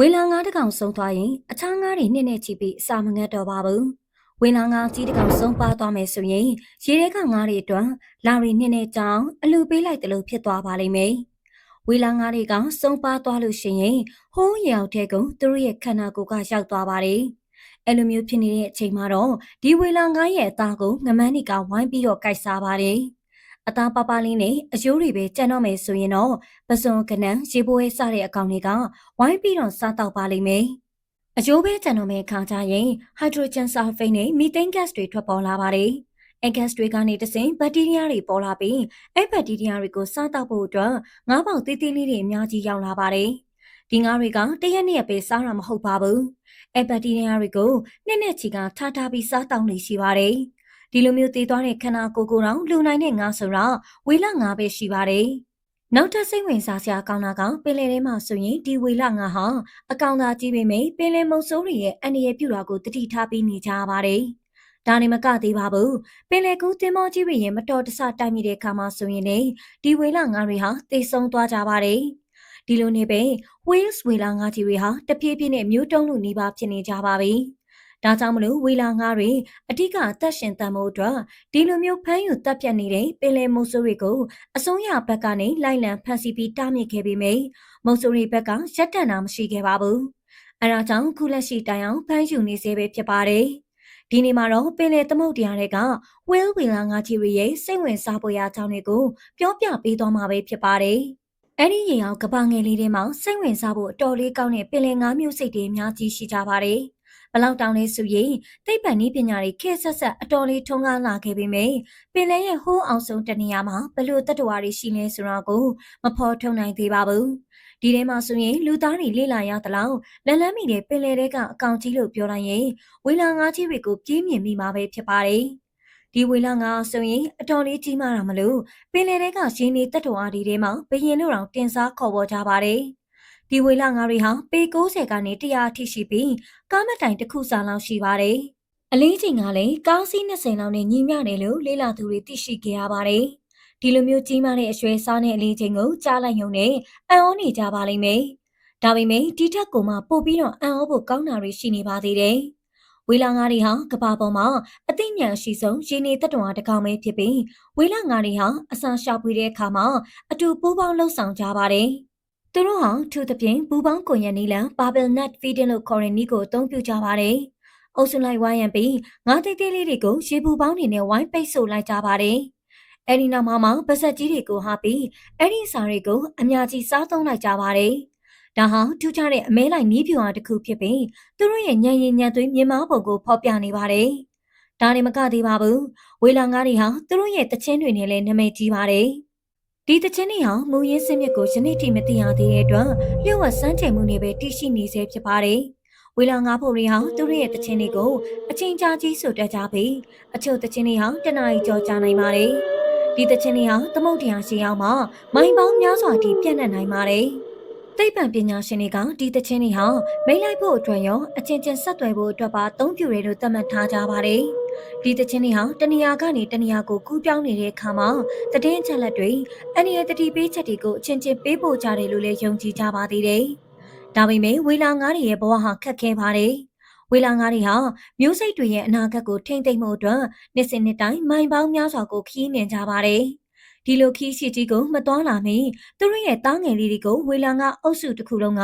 ဝေလာငါးတစ်ကောင်ဆုံးသွားရင်အခြားငါးတွေနှစ်နဲ့ချီပြီးအစာမငတ်တော့ပါဘူးဝေလာငါးကြီးတစ်ကောင်ဆုံးပါသွားမယ်ဆိုရင်ရေထဲကငါးတွေအတွက်လာရီနှစ်နဲ့ကြောင်အလူပေးလိုက်တယ်လို့ဖြစ်သွားပါလိမ့်မယ်ဝေလာငါးတွေကဆုံးပါသွားလို့ရှိရင်ဟိုးရောင်တဲ့ကုန်းသူတို့ရဲ့ခန္ဓာကိုယ်ကရောက်သွားပါတယ်အဲ့လိုမျိုးဖြစ်နေတဲ့အချိန်မှာတော့ဒီဝေလာငါးရဲ့အသားကိုငမန်းတွေကဝိုင်းပြီးတော့ကြိုက်စားပါတယ် အသားပပလေးနဲ့အယိုးတွေပဲကြံတော့မယ်ဆိုရင်တော့ပစုံကနန်းရေပိုးရဲစတဲ့အကောင်တွေကဝိုင်းပြီးတော့စားတော့ပါလိမ့်မယ်။အယိုးပဲကြံတော့မယ်ခါကြရင်ဟိုက်ဒရိုဂျင်ဆာဖိတ်နဲ့မီသိန်းဂတ်စ်တွေထွက်ပေါ်လာပါတယ်။အဲဂတ်စ်တွေကနေတဆင်ဘက်တီးရီးယားတွေပေါ်လာပြီးအဲဘက်တီးရီးယားတွေကိုစားတော့ဖို့အတွက်ငါးပေါင်သေးသေးလေးတွေအများကြီးရောက်လာပါတယ်။ဒီငါးတွေကတရက်နှစ်ရက်ပဲစားတာမဟုတ်ပါဘူး။အဲဘက်တီးရီးယားတွေကိုနှစ်နှစ်ချီကထားထားပြီးစားတောင်းနေရှိပါတယ်။ ဒီလိုမျိုးတည်သွားတဲ့ခန္ဓာကိုယ်ကိုယ်တော်လူနိုင်တဲ့ငါဆိုတော့ဝေလငါပဲရှိပါတယ်။နောက်ထပ်စိတ်ဝင်စားစရာကောင်းတာကပင်လယ်ထဲမှာဆိုရင်ဒီဝေလငါဟာအကောင်သာကြီးပေမဲ့ပင်လယ်မုံဆိုးတွေရဲ့အန္တရာယ်ပြုတာကိုတတိထားပြီးနေကြပါတယ်။ဒါနေမကသေးပါဘူး။ပင်လယ်ကူးတင်မောကြီးတွေရဲ့မတော်တဆတိုက်မိတဲ့အခါမှာဆိုရင်လေဒီဝေလငါတွေဟာတိတ်ဆုံးသွားကြပါတယ်။ဒီလိုနေပဲ Wales ဝေလာငါကြီးတွေဟာတပြေးပြေးနဲ့မျိုးတုံးလူနီးပါးဖြစ်နေကြပါပြီ။ ဒါကြောင့်မလို့ဝေလာငါးတွေအထက်ကတက်ရှင်တန်ဖို့အတွက်ဒီလိုမျိုးဖမ်းယူတပ်ဖြတ်နေတဲ့ပင်လယ်မုတ်ဆိုးတွေကိုအစိုးရဘက်ကနေလိုက်လံဖမ်းဆီးပြီးတားမြစ်ခဲ့ပေမယ့်မုတ်ဆိုးတွေဘက်ကရက်တန်တာမရှိခဲ့ပါဘူး။အဲဒါကြောင့်ခုလက်ရှိတိုင်အောင်ဖမ်းယူနေစေပဲဖြစ်ပါတယ်။ဒီနေ့မှာတော့ပင်လယ်သမုတ်တရားတွေကဝဲဝေလာငါးကြီးရဲ့စိတ်ဝင်စားဖွယ်ရာအကြောင်းတွေကိုပြောပြပေးသွားမှာပဲဖြစ်ပါတယ်။အဲ့ဒီရေအောင်ကပငယ်လေးတွေမှာစိတ်ဝင်စားဖို့အတော်လေးကောင်းတဲ့ပင်လယ်ငါးမျိုးစိတ်တွေအများကြီးရှိကြပါတယ်။ဘ လောက်တောင်လဲဆိုရင်သိပ္ပံနည်းပညာတွေခေတ်ဆက်ဆက်အတော်လေးထုံးကားလာခဲ့ပေမယ့်ပင်လယ်ရဲ့ဟိုးအောင်ဆုံးတနေရာမှာဘလို့တတ္တဝါတွေရှိလဲဆိုတော့ကိုမဖော်ထုတ်နိုင်သေးပါဘူးဒီထဲမှာဆိုရင်လူသားတွေလေ့လာရသလောက်လန်လန်းမိတဲ့ပင်လယ်ထဲကအကောင်ကြီးလို့ပြောလိုက်ရင်ဝေလာငါးကြီးတွေကိုပြင်းမြင်မိမှာပဲဖြစ်ပါတယ်ဒီဝေလာငါဆိုရင်အတော်လေးကြီးမားတာမလို့ပင်လယ်ထဲကရင်းနေတတ္တဝါတွေထဲမှာဘယင်လို့တောင်တင်စားခေါ်ပေါ်ကြပါတယ်။ ဒီဝေလငါးတွေဟာပေ90ကနေ100အထိရှိပြီးကားမတိုင်တစ်ခုစာလောက်ရှိပါတယ်။အလေးချိန်ကလည်းကားစီး20လောက်နဲ့ညီမျှတယ်လို့လေးလာသူတွေသိရှိခဲ့ရပါတယ်။ဒီလိုမျိုးကြီးမားတဲ့အရွယ်စားတဲ့အလေးချိန်ကိုကြားလိုက်ရုံနဲ့အံ့ဩနေကြပါလိမ့်မယ်။ဒါပေမဲ့ဒီထက်ကိုမှပိုပြီးတော့အံ့ဩဖို့ကောင်းတာတွေရှိနေပါသေးတယ်။ဝေလာငါးတွေဟာကဘာပေါ်မှာအသိဉာဏ်ရှိဆုံးရင်းနေတတ္တဝါတစ်ကောင်ပဲဖြစ်ပြီးဝေလာငါးတွေဟာအစာရှာဖွေတဲ့အခါမှာအတူပူးပေါင်းလှုပ်ဆောင်ကြပါတယ်။ သူတို့ဟာထူးသဖြင့်ပူပေါင်းကွန်ရက်နီလန် Barbell Nut Feeding လို့ခေါ်တဲ့နည်းကိုအသုံးပြုကြပါတယ်။အုပ်စုလိုက်ဝိုင်းရံပြီးငါးတိတ်တိတ်လေးတွေကိုရေပူပေါင်းနေနဲ့ဝိုင်းပိတ်ဆို့လိုက်ကြပါတယ်။အဲဒီနောက်မှာမှပါဆက်ကြီးတွေကိုဟာပြီးအဲ့ဒီစာတွေကိုအများကြီးစားသုံးလိုက်ကြပါတယ်။ဒါဟာထူးခြားတဲ့အမဲလိုက်နီးပြူအားတစ်ခုဖြစ်ပြီးသူတို့ရဲ့ညံရင်ညံသွေးမြင်မာပုံကိုဖော်ပြနေပါတယ်။ဒါနေမကသေးပါဘူး။ဝေလာငါးတွေဟာသူတို့ရဲ့တခြင်းတွေနဲ့လည်းနာမည်ကြီးပါတယ်။ ဒီတခြင်းတွေဟာမူရင်းစင်မြစ်ကိုယနေ့ထိမသိရသေးတဲ့အတွက်လျှို့ဝှက်စမ်းချင်မှုတွေပဲတရှိနေစေဖြစ်ပါတယ်။ဝေလာငါးဖို့တွေဟာသူတို့ရဲ့တခြင်းတွေကိုအချင်းကြာကြီးဆိုတတ်ကြပြီးအချို့တခြင်းတွေဟာတနအီကြောကြာနိုင်ပါတယ်။ဒီတခြင်းတွေဟာသမုတ်တရားရှိအောင်မှမိုင်ပေါင်းများစွာထိပြန့်နှံ့နိုင်ပါတယ်။သိပ္ပံပညာရှင်တွေကဒီတခြင်းတွေဟာမိလိုက်ဖို့အတွက်ရောအချင်းချင်းဆက်သွယ်ဖို့အတွက်ပါအသုံးပြုရလို့သတ်မှတ်ထားကြပါတယ်။ ဒီသချင်းတွေဟာတနေရာကနေတနေရာကိုကူးပြောင်းနေတဲ့အခါမှာတည်င်းချက်လက်တွေအန်ရတတိပေးချက်တွေကိုအချင်းချင်းပေးပို့ကြတယ်လို့လည်းယုံကြည်ကြပါသေးတယ်။ဒါပေမဲ့ဝေလာငါးတွေရဲ့ဘဝဟာခက်ခဲပါတယ်။ဝေလာငါးတွေဟာမျိုးစိတ်တွေရဲ့အနာဂတ်ကိုထိမ့်သိမ့်မှုအတွက်နှစ်စဉ်နှစ်တိုင်းမိုင်ပေါင်းများစွာကိုခီးနှင်ကြပါတယ်။ဒီလိုခီးရှိကြီးကိုမတော်လာမီသူတို့ရဲ့တားငယ်လေးတွေကိုဝေလာငါအုပ်စုတစ်ခုလုံးက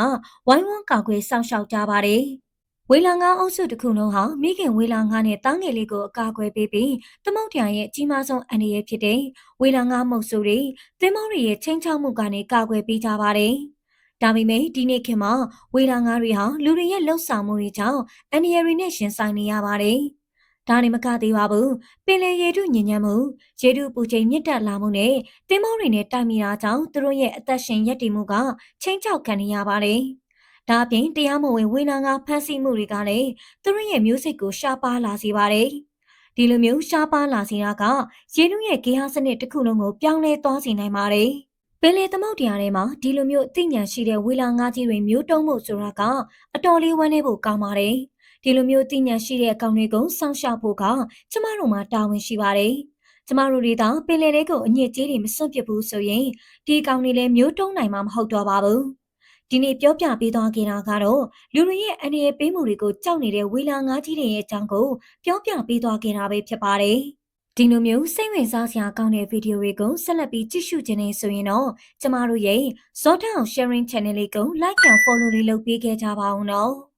ဝိုင်းဝန်းကာကွယ်စောင့်ရှောက်ကြပါတယ်။ ဝေလာငါအုပ်စုတစ်ခုလုံးဟာမိခင်ဝေလာငါနဲ့တားငယ်လေးကိုအကာအကွယ်ပေးပြီးသမုတ်ထရရဲ့အကြီးမားဆုံးအန္တရာယ်ဖြစ်တဲ့ဝေလာငါမုတ်ဆိုးတွေသင်းမောတွေရဲ့ချင်းချောက်မှုကနေကာကွယ်ပေးကြပါတယ်။ဒါပေမဲ့ဒီနေ့ခေတ်မှာဝေလာငါတွေဟာလူတွေရဲ့လှုပ်ဆောင်မှုတွေကြောင့်အန္တရာယ်တွေနဲ့ရှင်ဆိုင်နေရပါတယ်။ဒါနေမကသေးပါဘူးပင်လယ်ရေထုညဉ့်ညမ်းမှုရေထုပူချိန်မြင့်တက်လာမှုနဲ့တင်းမောတွေနဲ့တိုက်မိတာကြောင့်သူတို့ရဲ့အသက်ရှင်ရပ်တည်မှုကချင်းချောက်ခံနေရပါတယ်။ ဒါအပြင်တရားမဝင်ဝေနာငါဖမ်းဆီးမှုတွေကလည်းသူတို့ရဲ့မျိုးစိတ်ကိုရှားပါလာစေပါတယ်။ဒီလိုမျိုးရှားပါလာစေတာကရေနုရဲ့ကေဟာစနစ်တစ်ခုလုံးကိုပြောင်းလဲသွားစေနိုင်ပါတယ်။ပင်လေသမုတ်တရားထဲမှာဒီလိုမျိုးအသိဉာဏ်ရှိတဲ့ဝေလာငါးကြီးတွေမျိုးတုံးမှုဆိုတာကအတော်လေးဝမ်းနေဖို့ကောင်းပါတယ်။ဒီလိုမျိုးသိဉာဏ်ရှိတဲ့အကောင်တွေကိုစောင့်ရှောက်ဖို့ကကျမတို့မှာတာဝန်ရှိပါတယ်။ကျမတို့တွေသာပင်လေတွေကိုအညစ်အကြေးတွေမစွန့်ပစ်ဘူးဆိုရင်ဒီကောင်တွေလည်းမျိုးတုံးနိုင်မှာမဟုတ်တော့ပါဘူး။ ဒီနေ့ပြောပြပေးသွားခဲ့တာကတော့လူတွေရဲ့အနေရပေးမှုတွေကိုကြောက်နေတဲ့ဝေလာငါးကြီးတွေရဲ့အကြောင်းကိုပြောပြပေးသွားခဲ့တာပဲဖြစ်ပါတယ်။ဒီလိုမျိုးစိတ်ဝင်စားစရာကောင်းတဲ့ဗီဒီယိုတွေကိုဆက်လက်ပြီးကြည့်ရှုခြင်းနဲ့ဆိုရင်တော့ကျမတို့ရဲ့ဇောတောင် sharing channel လေးကို like and follow လေးလုပ်ပေးခဲ့ကြပါဦးနော်။